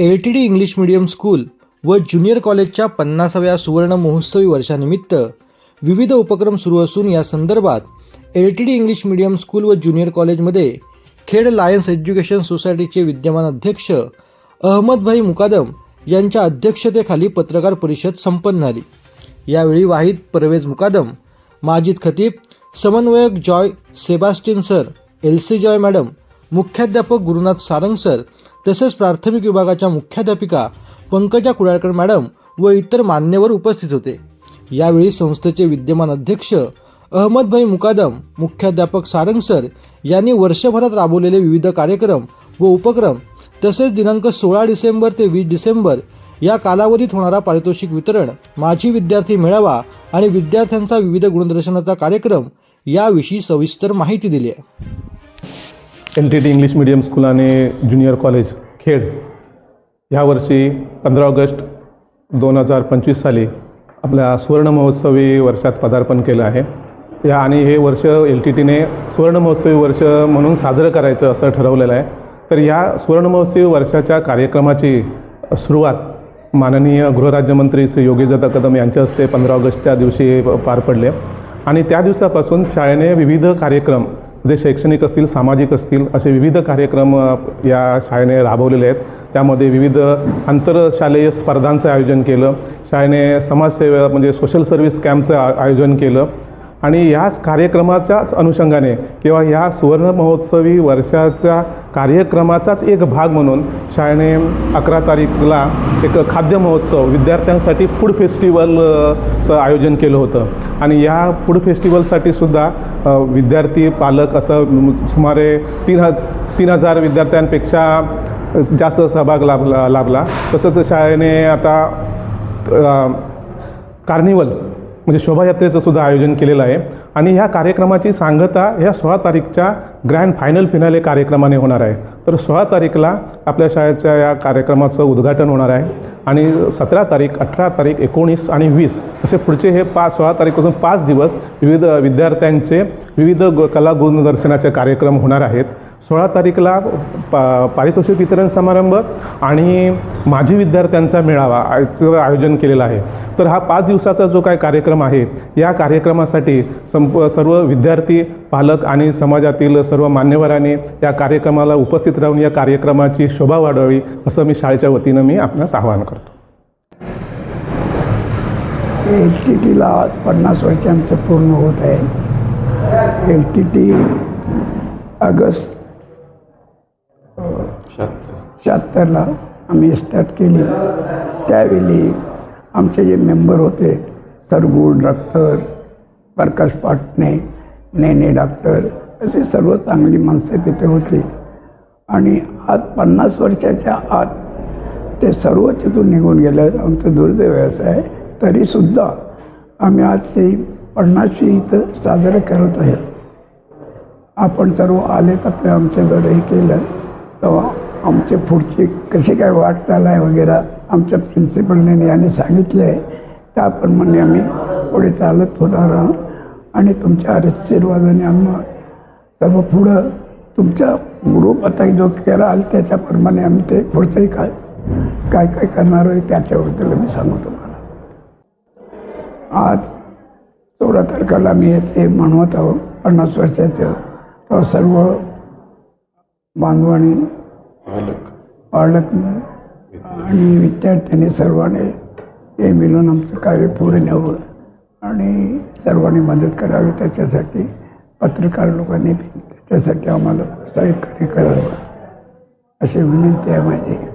L T D English medium school व junior कॉलेजच्या पन्नासाव्या सुवर्ण महोत्सवी वर्षानिमित्त विविध उपक्रम सुरू असून या संदर्भात L T D English medium school व ज्युनियर कॉलेजमध्ये खेड लायन्स एज्युकेशन सोसायटीचे विद्यमान अध्यक्ष अहमदभाई मुकादम यांच्या अध्यक्षतेखाली पत्रकार परिषद संपन्न झाली. यावेळी वाहिद परवेज मुकादम माजिद खतीब समन्वयक Joy Sebastian sir L C Joy madam मुख्याध्यापक गुरुनाथ सारंग सर तसेच प्राथमिक विभागाच्या मुख्याध्यापिका पंकजा कुडाळकर मॅडम व इतर मान्यवर उपस्थित होते. यावेळी संस्थेचे विद्यमान अध्यक्ष अहमदभाई मुकादम मुख्याध्यापक सारंग सर यांनी वर्षभरात राबवलेले विविध कार्यक्रम व उपक्रम तसेच दिनांक सोळा डिसेंबर ते वीस डिसेंबर या कालावधीत होणारा पारितोषिक वितरण माझी विद्यार्थी मेळावा आणि विद्यार्थ्यांचा विविध गुणदर्शनाचा कार्यक्रम याविषयी सविस्तर माहिती दिली आहे. L T T English medium school आणि ज्युनियर कॉलेज खेड. ह्यावर्षी पंधरा ऑगस्ट दोन हजार पंचवीस साली आपल्या सुवर्ण महोत्सवी वर्षात पदार्पण केलं आहे. या आणि हे वर्ष एल टी टीने सुवर्ण महोत्सवी वर्ष म्हणून साजरं करायचं असं ठरवलेलं आहे. तर या सुवर्ण महोत्सवी वर्षाच्या कार्यक्रमाची सुरुवात माननीय गृहराज्यमंत्री श्री योगीदादा कदम यांच्या हस्ते पंधरा ऑगस्टच्या दिवशी पार पडले. आणि त्या दिवसापासून शाळेने विविध कार्यक्रम जे शैक्षणिक असतील सामाजिक असतील असे विविध कार्यक्रम या शाळेने राबवलेले आहेत. त्यामध्ये विविध आंतरशालेय स्पर्धांचं आयोजन केलं. शाळेने समाजसेवा म्हणजे सोशल सर्व्हिस कॅम्पचं आयोजन केलं. आणि याच कार्यक्रमाच्याच अनुषंगाने किंवा ह्या सुवर्ण महोत्सवी वर्षाच्या कार्यक्रमाचाच एक भाग म्हणून शाळेने अकरा तारीखला एक खाद्य महोत्सव विद्यार्थ्यांसाठी फूड फेस्टिवलचं आयोजन केलं होतं. आणि या फूड फेस्टिवलसाठी सुद्धा विद्यार्थी पालक असं सुमारे तीन हज तीन हजार विद्यार्थ्यांपेक्षा जास्त सहभाग लाभला लाभला. तसंच शाळेने आता कार्निवल म्हणजे शोभायात्रेचं सुद्धा आयोजन केलेलं आहे. आणि ह्या कार्यक्रमाची सांगता ह्या सोळा तारीखच्या ग्रँड फायनल फिनाले कार्यक्रमाने होणार आहे. तर सोळा तारीखला आपल्या शाळेच्या या कार्यक्रमाचं उद्घाटन होणार आहे. आणि सतरा तारीख अठरा तारीख एकोणीस आणि वीस असे पुढचे हे पाच सोळा तारीखपासून पाच दिवस विविध विद्यार्थ्यांचे विविध ग कला गुणदर्शनाचे कार्यक्रम होणार आहेत. सोळा तारीखला पा पारितोषिक वितरण समारंभ आणि माजी विद्यार्थ्यांचा मेळावा याचं आयोजन केलेलं आहे. तर हा पाच दिवसाचा जो काय कार्यक्रम आहे या कार्यक्रमासाठी संप सर्व विद्यार्थी पालक आणि समाजातील सर्व मान्यवरांनी या कार्यक्रमाला उपस्थित राहून या कार्यक्रमाची शोभा वाढवावी असं मी शाळेच्या वतीनं मी आपणास आवाहन करतो. एल टी टीला पन्नास वर्ष आमचं पूर्ण होत आहे. एल टी टी ऑगस्ट शहात्तरला आम्ही स्टार्ट केली. त्यावेळी आमचे जे मेंबर होते सरगुड डॉक्टर प्रकाश पाटणे नेने डॉक्टर असे सर्व चांगली माणसं तिथे होती. आणि आज पन्नास वर्षाच्या आत ते सर्व तिथून निघून गेले. आमचं दुर्दैव असं आहे. तरीसुद्धा आम्ही आज ते पन्नासशी इथं साजरं करत आहे. आपण सर्व आलेत आपल्या आमच्या जर हे केलं. तेव्हा आमचे पुढची कशी काय वाटचाल आहे वगैरे आमच्या प्रिन्सिपलने याने सांगितले आहे. त्याप्रमाणे आम्ही पुढे चालत होणार आहोत. आणि तुमच्या आशीर्वादाने आम्ही सर्व पुढं तुमचा ग्रुप आता जो कराल त्याच्याप्रमाणे आम्ही ते पुढचंही काय काय काय करणार आहे त्याच्याबद्दल मी सांगू तुम्हाला. आज सोळा तारखेला मी येथे म्हणवत आहोत पन्नास वर्षाचं तर सर्व बांधवांनी पालक आणि विद्यार्थ्यांनी सर्वांनी हे मिळून आमचं कार्य पुढे न्यावं आणि सर्वांनी मदत करावी त्याच्यासाठी पत्रकार लोकांनी त्याच्यासाठी आम्हाला सहकार्य करावं. अशी विनंती आहे माझी.